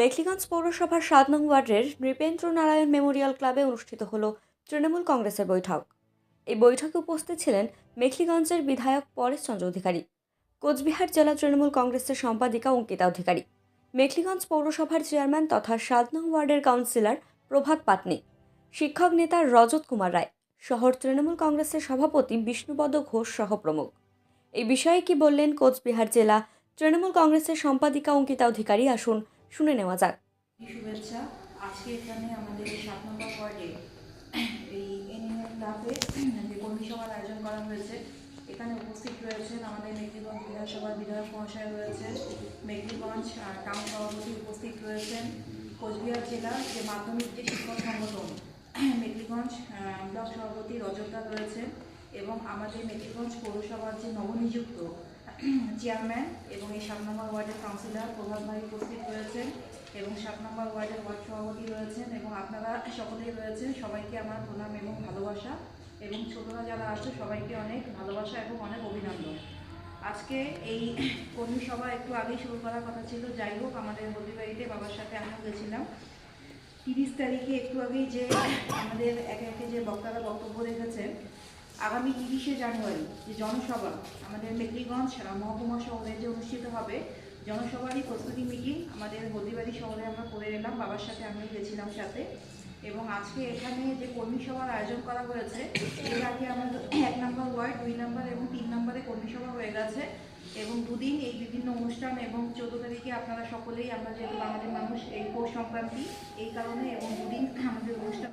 মেখলিগঞ্জ পৌরসভার সাত নং ওয়ার্ডের নৃপেন্দ্র নারায়ণ মেমোরিয়াল ক্লাবে অনুষ্ঠিত হল তৃণমূল কংগ্রেসের বৈঠক। এই বৈঠকে উপস্থিত ছিলেন মেখলিগঞ্জের বিধায়ক পরেশ চন্দ্র অধিকারী, কোচবিহার জেলা তৃণমূল কংগ্রেসের সম্পাদিকা অঙ্কিতা অধিকারী, মেখলিগঞ্জ পৌরসভার চেয়ারম্যান তথা সাত নং ওয়ার্ডের কাউন্সিলর প্রভাত পাটনি, শিক্ষক নেতা রজত কুমার রায়, শহর তৃণমূল কংগ্রেসের সভাপতি বিষ্ণুপদ ঘোষ সহ প্রমুখ। এই বিষয়ে কি বললেন কোচবিহার জেলা তৃণমূল কংগ্রেসের সম্পাদিকা অঙ্কিতা অধিকারী? আসুন শুনে নেওয়া যাক। শুভেচ্ছা। আজকে এখানে আমাদের সাত নম্বর ওয়ার্ডে এই এনিমেল ক্লাবে যে কর্মী আয়োজন করা হয়েছে, এখানে উপস্থিত রয়েছেন আমাদের মেঘলিগঞ্জ বিধানসভার বিধায়ক মহাশয় রয়েছে মেঘলিগঞ্জ টাউন সভাপতি উপস্থিত রয়েছেন, কোচবিহার জেলার যে মাধ্যমিক যে শিক্ষক সংগঠন মেঘলিগঞ্জ ব্লক সভাপতি রজতদা রয়েছেন এবং আমাদের মেঘলিগঞ্জ পৌরসভার যে নবনিযুক্ত চেয়ারম্যান এবং এই সাত নম্বর ওয়ার্ডের কাউন্সিলর প্রভাত ভাই উপস্থিত রয়েছেন এবং সাত নম্বর ওয়ার্ডের ওয়ার্ড সভাপতি রয়েছেন এবং আপনারা সকলেই রয়েছেন। সবাইকে আমার প্রণাম এবং ভালোবাসা এবং ছোটরা যারা আছে, সবাইকে অনেক ভালোবাসা এবং অনেক অভিনন্দন। আজকে এই কর্মী সভা একটু আগেই শুরু করার কথা ছিল। যাই হোক, আমাদের হলদিবাড়িতে বাবার সাথে আমিও গেছিলাম। তিরিশ তারিখে একটু আগেই যে আমাদের একে একে যে বক্তারা বক্তব্য রেখেছেন আগামী তিরিশে জানুয়ারি যে জনসভা আমাদের মেকলিগঞ্জ মহকুমা শহরে যে অনুষ্ঠিত হবে, জনসভারই প্রস্তুতি মিটিং আমাদের হলদিবাড়ি শহরে আমরা করে এলাম, বাবার সাথে আমিও গেছিলাম সাথে। এবং আজকে এখানে যে কর্মী সভার আয়োজন করা হয়েছে, এর আগে আমাদের এক নম্বর ওয়ার্ড, দুই নম্বর এবং তিন নম্বরে কর্মী সভা হয়ে গেছে। এবং দুদিন এই বিভিন্ন অনুষ্ঠান এবং চোদ্দ তারিখে আপনারা সকলেই, আমরা যেহেতু বাঙালি মানুষ, এই পৌষ সংক্রান্তি এই কারণে এবং দুদিন আমাদের অনুষ্ঠান